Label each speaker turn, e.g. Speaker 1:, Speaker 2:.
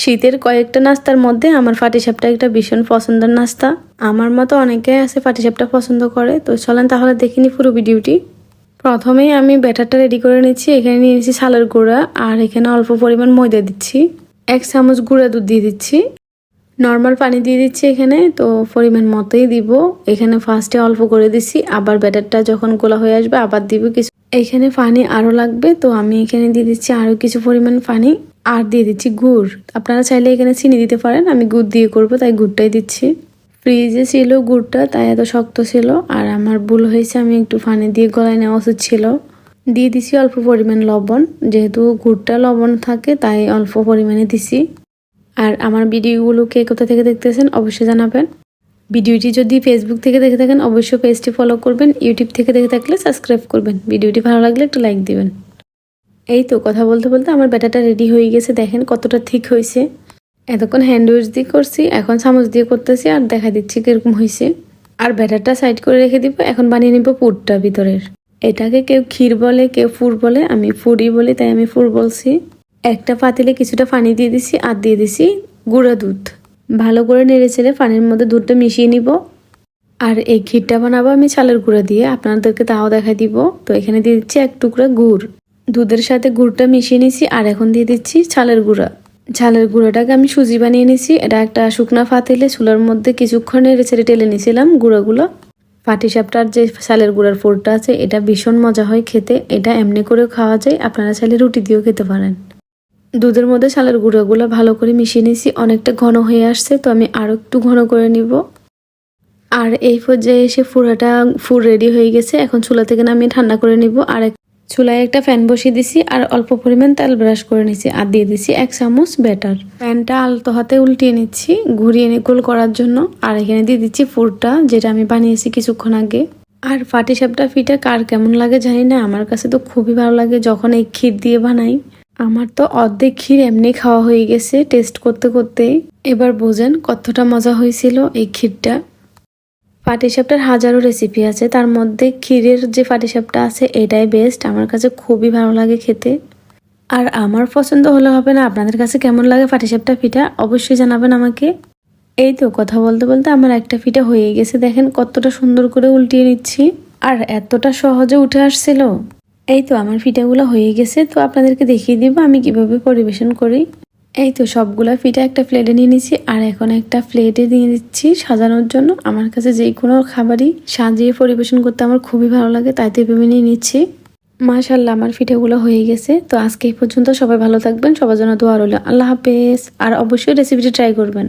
Speaker 1: শীতের কয়েকটা নাস্তার মধ্যে আমার পাটিসাপটা একটা ভীষণ পছন্দের নাস্তা। আমার মতো অনেকে আছে পাটিসাপটা পছন্দ করে। তো চলেন তাহলে দেখিনি পুরো ভিডিওটি। প্রথমেই আমি ব্যাটারটা রেডি করে নিচ্ছি। এখানে নিয়ে নিচ্ছি চালের গুঁড়া আর এখানে অল্প পরিমাণ ময়দা দিচ্ছি। এক চামচ গুঁড়া দুধ দিয়ে দিচ্ছি। নর্মাল পানি দিয়ে দিচ্ছি এখানে। তো পরিমাণ মতোই দিব। এখানে ফার্স্টে অল্প করে দিচ্ছি। আবার ব্যাটারটা যখন গোলা হয়ে আসবে আবার দিব কিছু। এখানে পানি আরও লাগবে। তো আমি এখানে দিয়ে দিচ্ছি আরও কিছু পরিমাণ পানি। আর দিয়ে দিচ্ছি গুড়। আপনারা চাইলে এখানে চিনি দিতে পারেন, আমি গুড় দিয়ে করব, তাই গুড়টাই দিচ্ছি। ফ্রিজে ছিল গুড়টা, তাই এত শক্ত ছিল, আর আমার ভুল হয়েছে, আমি একটু ফানে দিয়ে গলায় নেওয়া উচিত ছিল। দিয়ে দিছি অল্প পরিমাণ লবণ, যেহেতু গুড়টা লবণ থাকে, তাই অল্প পরিমাণে দিছি। আর আমার ভিডিওগুলো কে কোথা থেকে দেখতেছেন, অবশ্যই জানাবেন। ভিডিওটি যদি ফেসবুক থেকে দেখে থাকেন, অবশ্যই পেজটি ফলো করবেন ইউটিউব থেকে দেখে থাকলে সাবস্ক্রাইব করবেন। ভিডিওটি ভালো লাগলে একটু লাইক দিবেন। এই তো কথা বলতে বলতে আমার ব্যাটাটা রেডি হয়ে গেছে, দেখেন কতটা ঠিক হয়েছে। এতক্ষণ হ্যান্ড ওয়াশ দিয়ে করছি, এখন চামচ দিয়ে করতেছি আর দেখা দিচ্ছি কীরকম হয়েছে। আর ব্যাটারটা সাইড করে রেখে দিব, এখন বানিয়ে নিব পুরটা ভিতরের। এটাকে কেউ ক্ষীর বলে, কেউ ফুর বলে, আমি ফুরই বলি, তাই আমি ফুর বলছি। একটা পাতিলে কিছুটা পানি দিয়ে দিছি আর দিয়ে দিছি গুঁড়া দুধ। ভালো করে নেড়ে ছেড়ে পানির মধ্যে দুধটা মিশিয়ে নিব। আর এই ক্ষীরটা বানাবো আমি চালের গুঁড়া দিয়ে, আপনাদেরকে তাও দেখা দিব। তো এখানে দিয়ে দিচ্ছি এক টুকরা গুড়। দুধের সাথে গুড়টা মিশিয়ে নিছি আর এখন দিয়ে দিচ্ছি চালের গুঁড়া। চালের গুঁড়োটাকে আমি সুজি বানিয়ে নিছি এটা একটা শুকনা ফাতিলে চুলার মধ্যে কিছুক্ষণ নেড়ে ছেড়ে টেলে নিয়েছিলাম গুঁড়োগুলো। পাটিসাপটার যে চালের গুঁড়ার ফোরটা আছে, এটা ভীষণ মজা হয় খেতে, এটা এমনি করেও খাওয়া যায়, আপনারা চাইলে রুটি দিয়েও খেতে পারেন। দুধের মধ্যে চালের গুঁড়োগুলো ভালো করে মিশিয়ে নিয়েছি, অনেকটা ঘন হয়ে আসছে, তো আমি আরও একটু ঘন করে নিব। আর এই পর্যায়ে এসে ফুরাটা ফুল রেডি হয়ে গেছে, এখন চুলা থেকে নামিয়ে ঠান্ডা করে নিব। আর চুলায় একটা ফ্যান বসিয়ে দিছি আর অল্প পরিমাণ তেল ব্রাশ করে নিছি আর দিয়ে দিছি এক চামচ ব্যাটার। ফ্যানটা আলতো হাতে উল্টিয়ে নিচ্ছি, ঘুরিয়ে গোল করার জন্য। আর এখানে দিয়ে দিচ্ছি ফুরটা যেটা আমি বানিয়েছি কিছুক্ষণ আগে। আর ফাটি সাপটা পিঠা কার কেমন লাগে জানি না, আমার কাছে তো খুবই ভালো লাগে যখন এই ক্ষীর দিয়ে বানাই। আমার তো অর্ধেক ক্ষীর এমনি খাওয়া হয়ে গেছে টেস্ট করতে করতে। এবার বোঝেন কতটা মজা হয়েছিল এই ক্ষীরটা। পাটিসাপটার হাজারো রেসিপি আছে। তার মধ্যে ক্ষীরের যে পাটিসাপটা আছে, এটাই বেস্ট আমার কাছে খুবই ভালো লাগে খেতে। আর আমার পছন্দ হলে হবে না, আপনাদের কাছে কেমন লাগে পাটিসাপটা পিঠা, অবশ্যই জানাবেন আমাকে। এই তো, কথা বলতে বলতে আমার একটা পিঠা হয়ে গেছে। দেখেন কতটা সুন্দর করে উল্টিয়ে নিচ্ছি। আর এতটা সহজে উঠে আসছিল। এই তো, আমার পিঠাগুলো হয়ে গেছে। তো আপনাদেরকে দেখিয়ে দিব আমি কীভাবে পরিবেশন করি। এই তো সবগুলা পিঠা একটা প্লেটে নিয়ে নিচ্ছি আর এখন একটা প্লেটে দিয়ে দিচ্ছি সাজানোর জন্য। আমার কাছে যে কোনো খাবারই সাজিয়ে পরিবেশন করতে আমার খুবই ভালো লাগে, তাই তো এভাবে নিয়ে নিচ্ছি। মাশাল্লাহ আমার পিঠাগুলো হয়ে গেছে। তো আজকে এই পর্যন্ত সবাই ভালো থাকবেন, সবার জন্য দোয়া রইল। আল্লাহ হাফেজ, আর অবশ্যই রেসিপিটি ট্রাই করবেন।